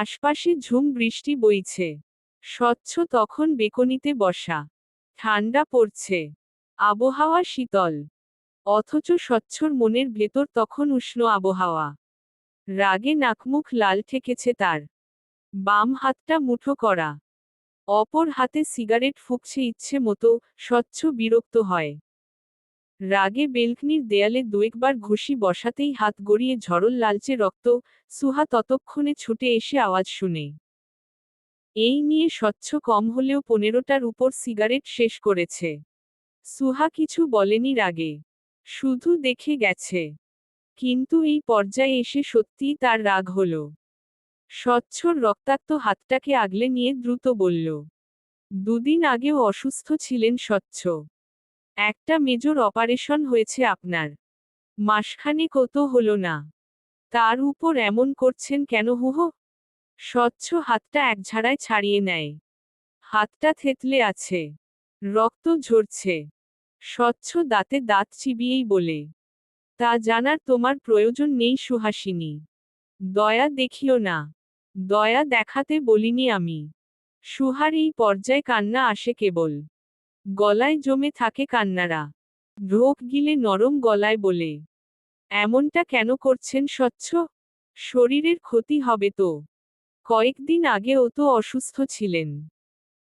আশপাশে ঝুম বৃষ্টি বইছে। স্বচ্ছ তখন বেকনিতে বসা। ঠান্ডা পড়ছে। আবহাওয়া শীতল। অথচ স্বচ্ছর মনের ভেতর তখন উষ্ণ আবহাওয়া। রাগে নাকমুখ লাল ঠেকেছে তার। বাম হাতটা মুঠো করা। অপর হাতে সিগারেট ফুঁকছে ইচ্ছে মতো স্বচ্ছ বিরক্ত হয়। রাগে বেলকনির দেয়ালে দুয়েকবার ঘুষি বসাতেই হাত গড়িয়ে ঝরল লালচে রক্ত, সুহা ততক্ষণে ছুটে এসে আওয়াজ শুনে। এই নিয়ে স্বচ্ছ কম হলেও পনেরোটার উপর সিগারেট শেষ করেছে। সুহা কিছু বলেনি রাগে। শুধু দেখে গেছে। কিন্তু এই পর্যায়ে এসে সত্যিই তার রাগ হল। স্বচ্ছর রক্তাক্ত হাতটাকে আগলে নিয়ে দ্রুত বলল, দুদিন আগেও অসুস্থ ছিলেন স্বচ্ছ। একটা মেজর অপারেশন হয়েছে আপনার। মাসখানেক তো হলো না। তার উপর এমন করছেন কেন হুহ? স্বচ্ছ হাতটা একঝাড়ায় ছাড়িয়ে নেয়। হাতটা থেতলে আছে। রক্ত ঝরছে। স্বচ্ছ দাঁতে দাঁত চিবিয়েই বলে। তা জানার তোমার প্রয়োজন নেই সুহাসিনী। দয়া দেখিও না। দয়া দেখাতে বলিনি আমি। সুহার এই পর্যায়ে কান্না আসে কেবল। গলায় জমে থাকে কান্নারা। ঢোক গিলে নরম গলায় বলে, এমনটা কেন করছেন স্বচ্ছ? শরীরের ক্ষতি হবে তো। কয়েকদিন আগে ও তো অসুস্থ ছিলেন।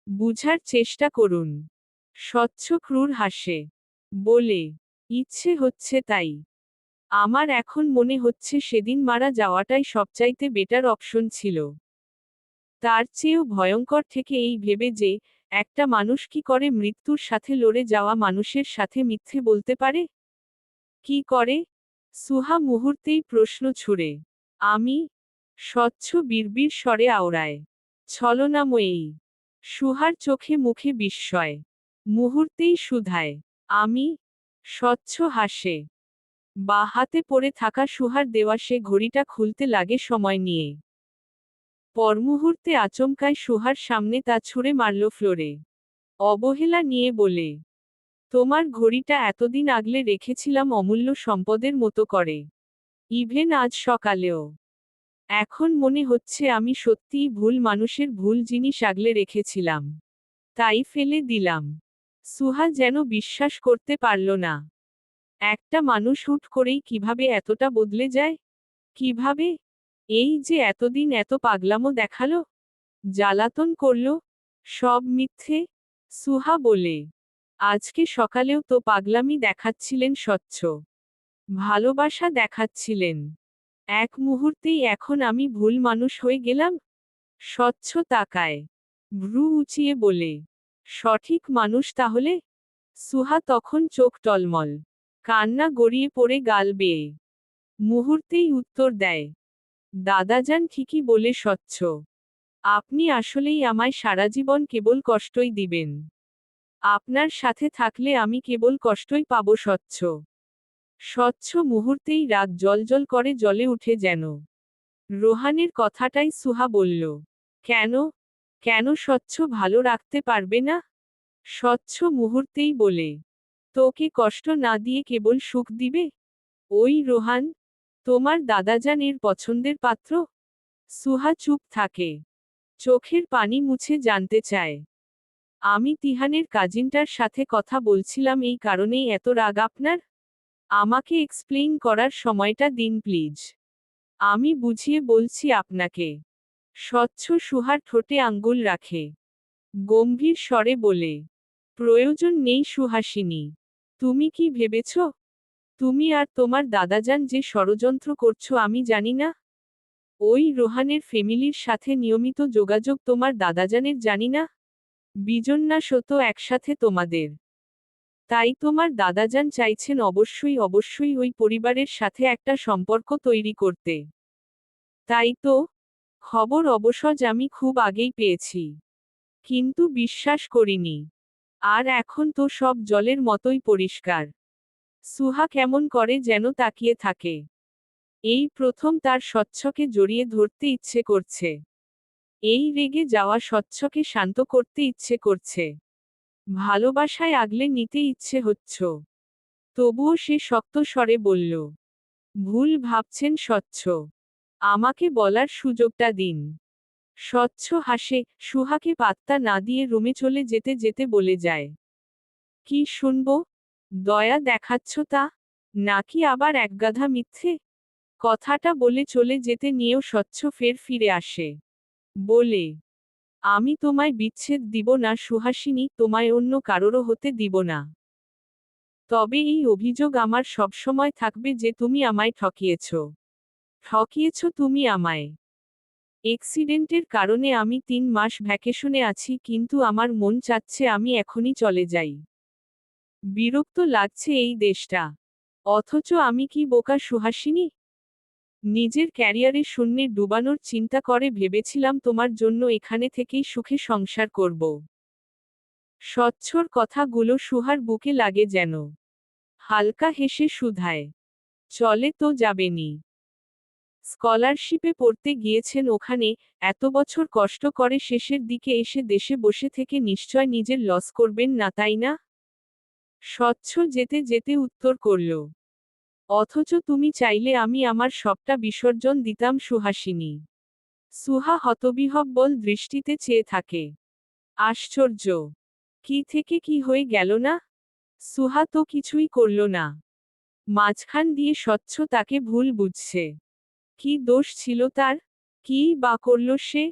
বুঝার চেষ্টা করুন। স্বচ্ছ ক্রূর হাসে, বলে, ইচ্ছে হচ্ছে তাই। আমার এখন মনে হচ্ছে সেদিন মারা যাওয়াটাই সবচাইতে বেটার অপশন ছিল। তার চেয়েও ভয়ঙ্কর থেকে এই ভেবে যে একটা মানুষ কি করে মৃত্যুর সাথে লড়ে যাওয়া মানুষের সাথে মিথ্যে বলতে পারে? কি করে? সুহা মুহূর্তেই প্রশ্ন ছুড়ে। আমি স্বচ্ছ বিড়বির স্বরে আওড়ায়। ছলনাময়ী। সুহার চোখে মুখে বিস্ময়। মুহূর্তেই সুধায়। আমি স্বচ্ছ হাসে। বা হাতে পড়ে থাকা সুহার দেওয়া সে ঘড়িটা খুলতে লাগে সময় নিয়ে। পরমুহূর্তে আচমকায় সুহার সামনে তা ছুঁড়ে মারল ফ্লোরে। অবহেলা নিয়ে বলে, তোমার ঘড়িটা এতদিন আগলে রেখেছিলাম অমূল্য সম্পদের মতো করে। ইভেন আজ সকালেও। এখন মনে হচ্ছে আমি সত্যিই ভুল মানুষের ভুল জিনিস আগলে রেখেছিলাম। তাই ফেলে দিলাম। সুহা যেন বিশ্বাস করতে পারল না। একটা মানুষ হুট করেই কীভাবে এতটা বদলে যায়? কীভাবে এই যে এতদিন এত পাগলামো দেখাল, জ্বালাতন করল, সব মিথ্যে, সুহা বলে। আজকে সকালেও তো পাগলামি দেখাচ্ছিলেন স্বচ্ছ। ভালোবাসা দেখাচ্ছিলেন। এক মুহূর্তেই এখন আমি ভুল মানুষ হয়ে গেলাম? স্বচ্ছ তাকায়। ভ্রু উঁচিয়ে বলে, সঠিক মানুষ তাহলে? সুহা তখন চোখ টলমল। কান্না গড়িয়ে পড়ে গাল বেয়ে। মুহূর্তেই উত্তর দেয় দাদাজান ঠিকই বলে স্বচ্ছ। আপনি আসলেই আমায় সারা জীবন কেবল কষ্টই দিবেন। আপনার সাথে থাকলে আমি কেবল কষ্টই পাব স্বচ্ছ। স্বচ্ছ মুহূর্তেই রাগ জলজল করে জলে উঠে যেন। রোহানের কথাটাই সুহা বলল, কেন? কেন স্বচ্ছ ভালো রাখতে পারবে না? স্বচ্ছ মুহূর্তেই বলে, তোকে কষ্ট না দিয়ে কেবল সুখ দিবে? ওই রোহান তোমার দাদাজান এর পছন্দের পাত্র? সুহা চুপ থাকে। চোখের পানি মুছে জানতে চায়। আমি তিহানের কাজিনটার সাথে কথা বলছিলাম এই কারণেই এত রাগ আপনার? আমাকে এক্সপ্লেইন করার সময়টা দিন প্লিজ আমি বুঝিয়ে বলছি আপনাকে। স্বচ্ছ সুহার ঠোঁটে আঙ্গুল রাখে। গম্ভীর স্বরে বলে, প্রয়োজন নেই সুহাসিনী। তুমি কি ভেবেছ? তুমি আর তোমার দাদাজান যে ষড়যন্ত্র করছ আমি জানি না? ওই রোহানের ফ্যামিলির সাথে নিয়মিত যোগাযোগ তোমার দাদাজানের জানি না? বিজন্যাসও তো একসাথে তোমাদের। তাই তোমার দাদাজান চাইছেন অবশ্যই অবশ্যই ওই পরিবারের সাথে একটা সম্পর্ক তৈরি করতে। তাই তো, খবর অবসজ আমি খুব আগেই পেয়েছি। কিন্তু বিশ্বাস করিনি। আর এখন তো সব জলের মতোই পরিষ্কার। সুহা কেমন করে যেন তাকিয়ে থাকে। এই প্রথম তার স্বচ্ছকে জড়িয়ে ধরতে ইচ্ছে করছে। এই রেগে যাওয়া স্বচ্ছকে শান্ত করতে ইচ্ছে করছে। ভালোবাসায় আগলে নিতে ইচ্ছে হচ্ছ। তবুও সে শক্ত স্বরে বলল, ভুল ভাবছেন স্বচ্ছ। আমাকে বলার সুযোগটা দিন। স্বচ্ছ হাসে, সুহাকে পাত্তা না দিয়ে রুমে চলে যেতে যেতে বলে যায়। কি শুনব? দয়া দেখাচ্ছ তা? নাকি আবার একগাধা মিথ্যে? কথাটা বলে চলে যেতে নিয়েও স্বচ্ছ ফের ফিরে আসে। বলে, আমি তোমায় বিচ্ছেদ দিব না সুহাসিনী, তোমায় অন্য কারোরও হতে দিব না। তবে এই অভিযোগ আমার সবসময় থাকবে যে তুমি আমায় ঠকিয়েছ। ঠকিয়েছ তুমি আমায়। এক্সিডেন্টের কারণে আমি তিন মাস ভ্যাকেশনে আছি, কিন্তু আমার মন চাচ্ছে আমি এখনই চলে যাই। বিরক্ত লাগছে এই দেশটা। অথচ আমি কি বোকা সুহাসিনী? নিজের ক্যারিয়ারে শূন্যে ডুবানোর চিন্তা করে ভেবেছিলাম তোমার জন্য এখানে থেকেই সুখে সংসার করব। স্বচ্ছর কথাগুলো সুহার বুকে লাগে যেন। হালকা হেসে সুধায়। চলে তো যাবেনি। স্কলারশিপে পড়তে গিয়েছেন ওখানে, এত বছর কষ্ট করে শেষের দিকে এসে দেশে বসে থেকে নিশ্চয় নিজের লস করবেন না, তাই না? স্বচ্ছ যেতে যেতে উত্তর করল, অথচ তুমি চাইলে আমি আমার সবটা বিসর্জন দিতাম সুহাসিনী। সুহা হতবিহব্বল দৃষ্টিতে চেয়ে থাকে, আশ্চর্য, কি থেকে কি হয়ে গেল না? সুহা তো কিছুই করল না। মাঝখান দিয়ে স্বচ্ছ তাকে ভুল বুঝছে। কি দোষ ছিল তার? কি বা করল সে?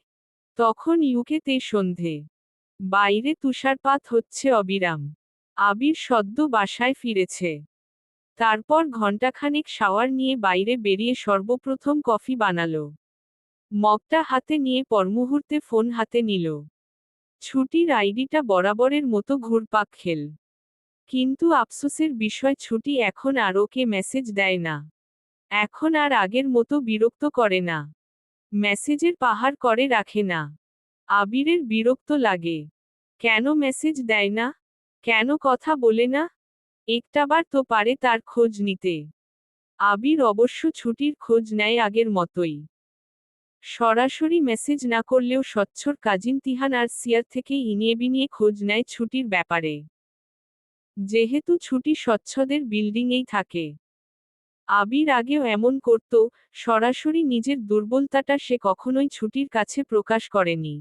তখন ইউকেতে সন্ধে। বাইরে তুষারপাত হচ্ছে অবিরাম। আবির সদ্য বাসায় ফিরেছে। তারপর ঘণ্টাখানেক শাওয়ার নিয়ে বাইরে বেরিয়ে সর্বপ্রথম কফি বানালো। মগটা হাতে নিয়ে পরমুহূর্তে ফোন হাতে নিল। ছুটির আইডিটা বরাবরের মতো ঘুরপাক খেল। কিন্তু আফসোসের বিষয়, ছুটি এখন আর ওকে মেসেজ দেয় না। এখন আর আগের মতো বিরক্ত করে না। মেসেজের পাহাড় করে রাখে না। আবিরের বিরক্ত লাগে। কেন মেসেজ দেয় না? কেন কথা বলে না? একটাবার তো পারে তার খোঁজ নিতে। আবির অবশ্য ছুটির খোঁজ নেয় আগের মতোই। সরাসরি মেসেজ না করলেও স্বচ্ছর কাজিন তিহান আর সিয়ার থেকে ইনিয়ে বিনিয়ে খোঁজ নেয় ছুটির ব্যাপারে। যেহেতু ছুটি স্বচ্ছদের বিল্ডিংয়েই থাকে। আবির আগেও এমন করত, সরাসরি নিজের দুর্বলতাটা সে কখনোই ছুটির কাছে প্রকাশ করেনি।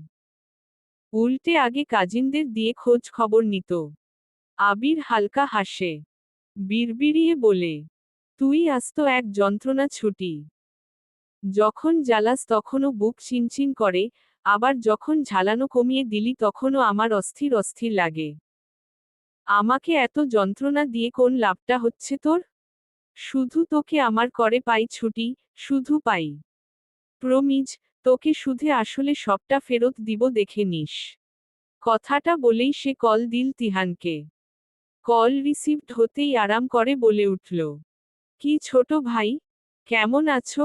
উল্টে আগে কাজিনদের দিয়ে খোঁজ খবর নিত। আবির হালকা হাসে। বিড়বিড়িয়ে বলে, তুই আস্ত এক যন্ত্রণা ছুটি। যখন জ্বালাস তখনও বুক চিনচিন করে, আবার যখন ঝালানো কমিয়ে দিলি তখনও আমার অস্থির অস্থির লাগে। আমাকে এত যন্ত্রণা দিয়ে কোন লাভটা হচ্ছে তোর? শুধু তোকে আমার করে পাই ছুটি, শুধু পাই। প্রমিজ, তোকে শুধে আসলে সবটা ফেরত দিব দেখে নিস। কথাটা বলেই সে কল দিল তিহানকে। কল রিসিভড হতেই আরাম করে বলে উঠল, কি ছোট ভাই, কেমন আছো?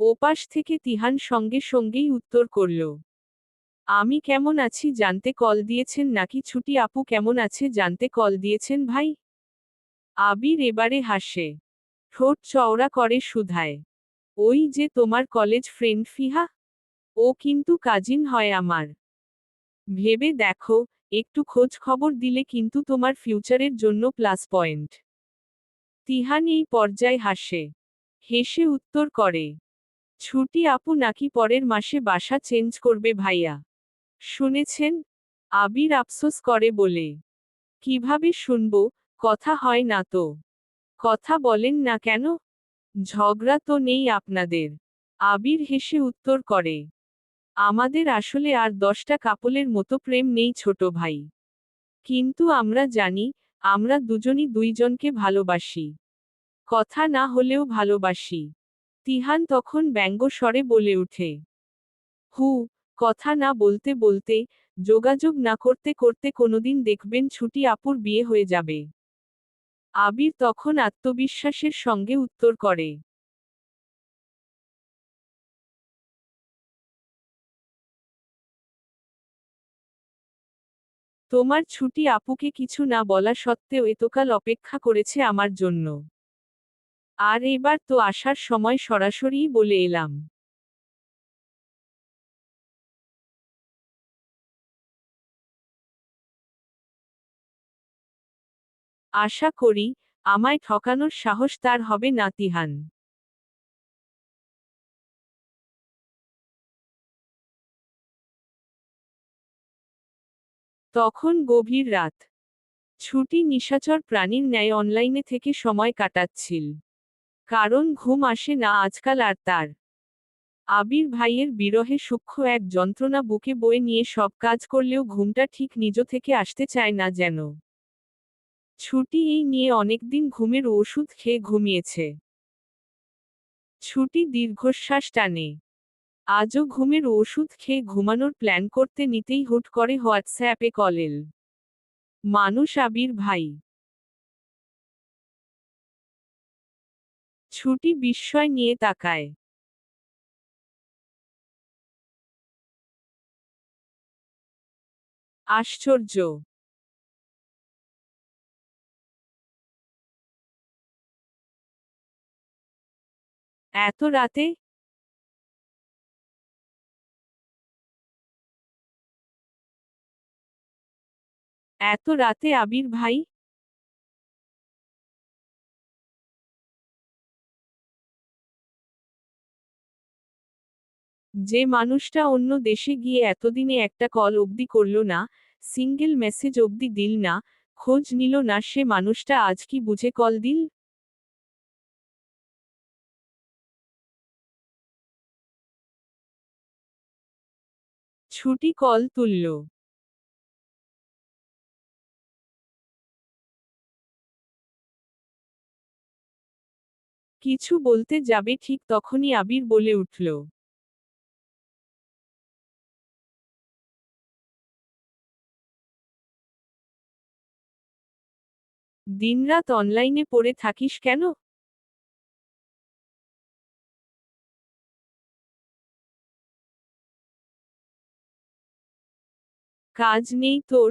ওপাশ থেকে তিহান সঙ্গে সঙ্গেই উত্তর করল, আমি কেমন আছি জানতে কল দিয়েছেন নাকি ছুটি? আপু কেমন আছে জানতে কল দিয়েছেন ভাই? আবির এবারে হাসে, ঠোঁট চওড়া করে সুধায়, ওই যে তোমার কলেজ ফ্রেন্ড ফিহা? ও কিন্তু কাজিন হয় আমার। ভেবে দেখো একটু খোঁজ খবর দিলে কিন্তু তোমার ফিউচারের জন্য প্লাস পয়েন্ট। তিহান এই পর্যায়ে হাসে। হেসে উত্তর করে, ছুটি আপু নাকি পরের মাসে বাসা চেঞ্জ করবে ভাইয়া? শুনেছেন? আবির আফসোস করে বলে। কীভাবে শুনব? কথা হয় না তো। কথা বলেন না কেন? ঝগড়া তো নেই আপনাদের। আবির হেসে উত্তর করে আমাদের আসলে আর দশটা কাপলের মতো প্রেম নেই ছোট ভাই। কিন্তু আমরা জানি, আমরা দুজনই দুইজনকে ভালোবাসি। কথা না হলেও ভালোবাসি। তিহান তখন ব্যঙ্গ স্বরে বলে উঠে হু, কথা না বলতে বলতে, যোগাযোগ না করতে করতে কোনোদিন দেখবেন ছুটি আপুর বিয়ে হয়ে যাবে। আবির তখন আত্মবিশ্বাসের সঙ্গে উত্তর করে। তোমার ছুটি আপুকে কিছু না বলা সত্ত্বেও এতকাল অপেক্ষা করেছে আমার জন্য। আর এবার তো আসার সময় সরাসরিই বলে এলাম। আশা করি, আমায় ঠকানোর সাহস তার হবে না তিহান তখন গভীর রাত। ছুটি নিশাচর প্রাণীর ন্যায় অনলাইনে থেকে সময় কাটাচ্ছিল। কারণ ঘুম আসে না আজকাল আর তার। আবির ভাইয়ের বিরহে সূক্ষ্ম এক যন্ত্রণা বুকে বয়ে নিয়ে সব কাজ করলেও ঘুমটা ঠিক নিজ থেকে আসতে চায় না যেন। ছুটি এই নিয়ে অনেকদিন ঘুমের ওষুধ খেয়ে ঘুমিয়েছে। ছুটি দীর্ঘশ্বাস টানে। আজও ঘুমের ওষুধ খেয়ে ঘুমানোর প্ল্যান করতে নিতেই হুট করে হোয়াটসঅ্যাপে কলেল মানুষ আবির ভাই। ছুটি বিস্ময় নিয়ে তাকায়। আশ্চর্য। এত রাতে এত রাতে আবির ভাই? যে মানুষটা অন্য দেশে গিয়ে এতদিনে একটা কল অবধি করল না, সিঙ্গেল মেসেজ অবধি দিল না, খোঁজ নিল না, সে মানুষটা আজ কি বুঝে কল দিল? ছুটি কল তুলল। কিছু বলতে যাবে ঠিক তখনই আবির বলে উঠল। দিনরাত অনলাইনে পড়ে থাকিস কেন? কাজ নেই তোর?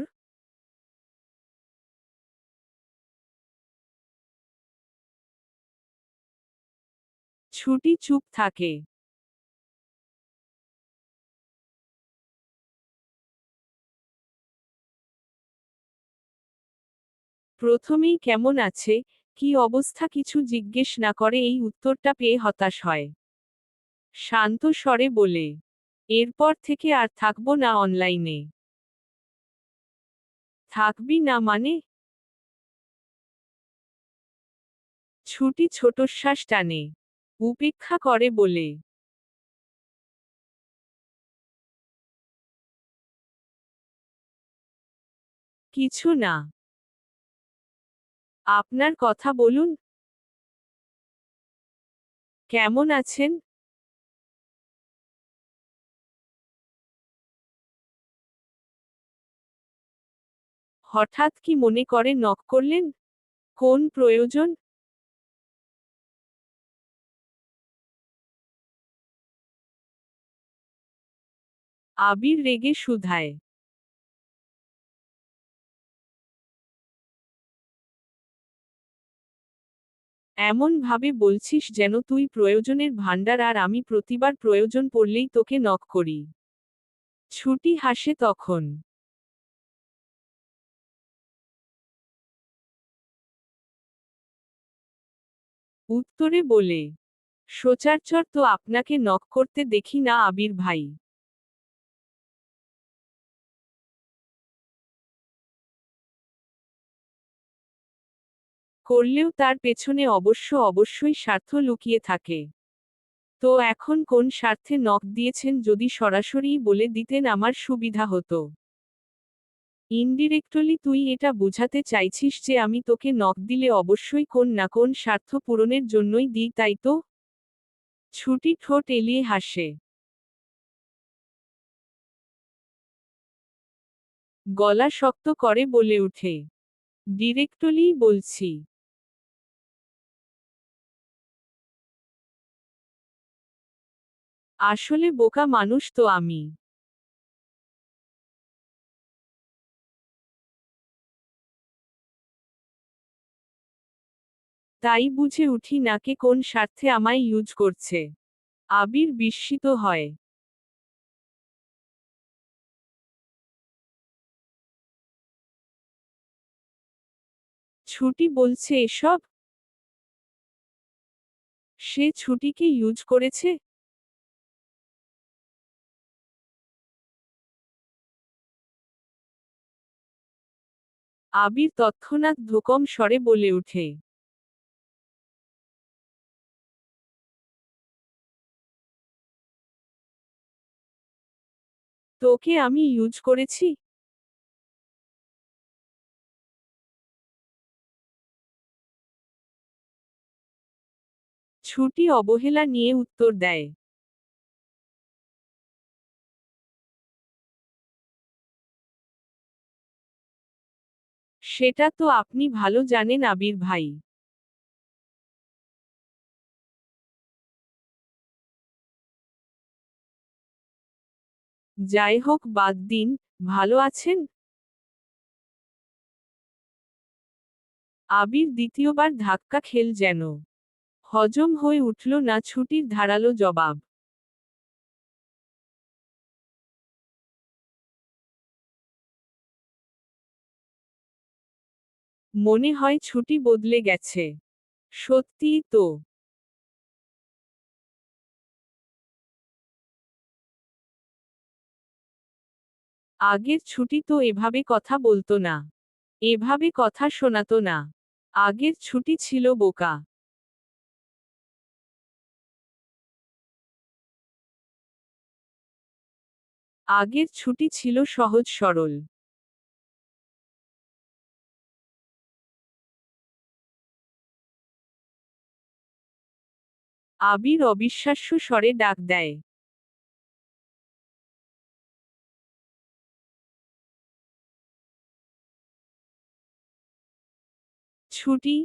ছুটি চুপ থাকে। প্রথমেই কেমন আছে? কি অবস্থা? কিছু জিজ্ঞেস না করে এই উত্তরটা পেয়ে হতাশ হয়। শান্ত স্বরে বলে, এরপর থেকে আর থাকব না অনলাইনে। থাকবি না মানে? ছুটি ছোটশ্বাস টানে। উপেক্ষা করে বলে। কিছু না। আপনার কথা বলুন। কেমন আছেন? হঠাৎ কি মনে করে নক করলেন? কোন প্রয়োজন? আবির রেগে শুধায়। এমন ভাবে বলছিস যেন তুই প্রয়োজনের ভাণ্ডার আর আমি প্রতিবার প্রয়োজন পড়লেই তোকে নক করি। ছুটি হাসে তখন। উত্তরে বলে, সোচারচর তো আপনাকে নক করতে দেখি না আবির ভাই। করলেও তার পেছনে অবশ্য অবশ্যই স্বার্থ লুকিয়ে থাকে। তো এখন কোন স্বার্থে নখ দিয়েছেন যদি সরাসরি বলে দিতেন আমার সুবিধা হতো। ইনডিরেক্টলি তুই এটা বুঝাতে চাইছিস যে আমি তোকে নখ দিলে অবশ্যই কোন না কোন স্বার্থ পূরণের জন্যই দিই, তাই তো? ছুটি ঠোঁট এলিয়ে হাসে। গলা শক্ত করে বলে উঠে। ডিরেক্টলি বলছি। আসলে বোকা মানুষ তো আমি। তাই বুঝে উঠি নাকে কোন স্বার্থে আমায় ইউজ করছে। আবির বিস্মিত হয়। ছুটি বলছে এসব? সে ছুটিকে ইউজ করেছে? আবির তৎক্ষণাৎ ধোকম স্বরে বলে ওঠে। তোকে আমি ইউজ করেছি? ছুটি অবহেলা নিয়ে উত্তর দেয়। সেটা তো আপনি ভালো জানেন আবির ভাই। যাই হোক, বাদ দিন। ভালো আছেন? আবির দ্বিতীয়বার ধাক্কা খেল যেন। হজম হয়ে উঠল না, ছুটির ধারালো জবাব। মনে হয় ছুটি বদলে গেছে। সত্যিই তো। আগের ছুটি তো এভাবে কথা বলতো না। এভাবে কথা শোনাতো না। আগের ছুটি ছিল বোকা। আগের ছুটি ছিল সহজ সরল। আবির অবিশ্বাস্য স্বরে ডাক দেয়। ছুটি।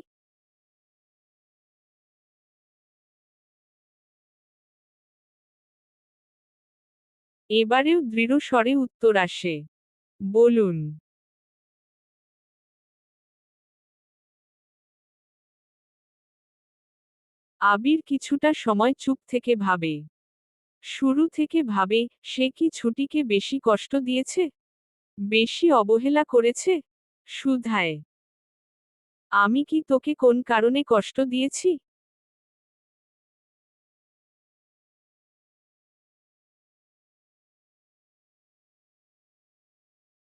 এবারেও দৃঢ় স্বরে উত্তর আসে। বলুন। আবির কিছুটা সময় চুপ থেকে ভাবে। শুরু থেকে ভাবে, সে কি ছুটিকে বেশি কষ্ট দিয়েছে? বেশি অবহেলা করেছে? সুধায়। আমি কি তোকে কোন কারণে কষ্ট দিয়েছি?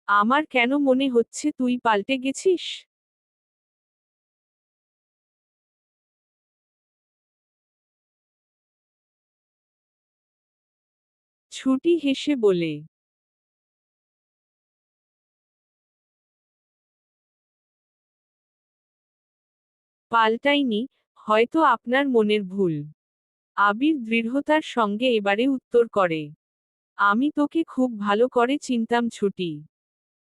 আমার কেন মনে হচ্ছে তুই পাল্টে গেছিস? ছুটি হেসে বলে, পাল্টাইনি, হয়তো আপনার মনের ভুল। আবির দৃঢ়তার সঙ্গে এবারে উত্তর করে, আমি তোকে খুব ভালো করে চিনতাম ছুটি।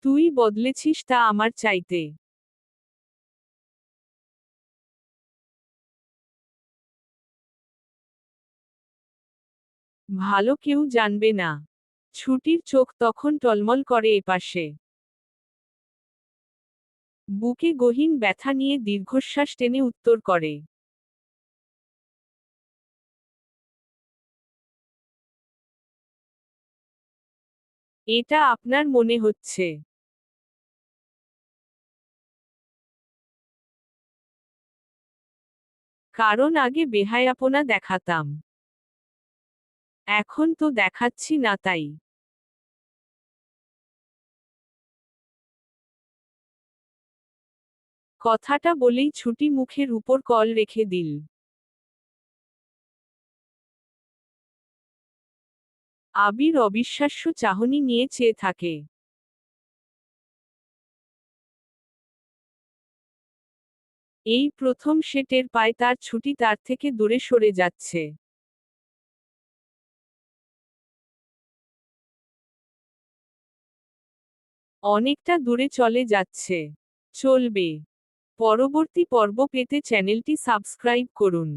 তুই বদলেছিস তা আমার চাইতে। ভালো কেউ জানবে না। ছুটির চোখ তখন টলমল করে এপাশে। বুকে গহীন ব্যথা নিয়ে দীর্ঘশ্বাস টেনে উত্তর করে। এটা আপনার মনে হচ্ছে। কারণ আগে বেহায়াপনা দেখাতাম। এখন তো দেখাচ্ছি না তাই। কথাটা বলেই ছুটি মুখের উপর কল রেখে দিল। আবির অবিশ্বাস্য চাহনি নিয়ে চেয়ে থাকে। এই প্রথম সে টের পায় তার ছুটি তার থেকে দূরে সরে যাচ্ছে। অনেকটা দূরে চলে যাচ্ছে। চলবে। পরবর্তী পর্ব পেতে চ্যানেলটি সাবস্ক্রাইব করুন।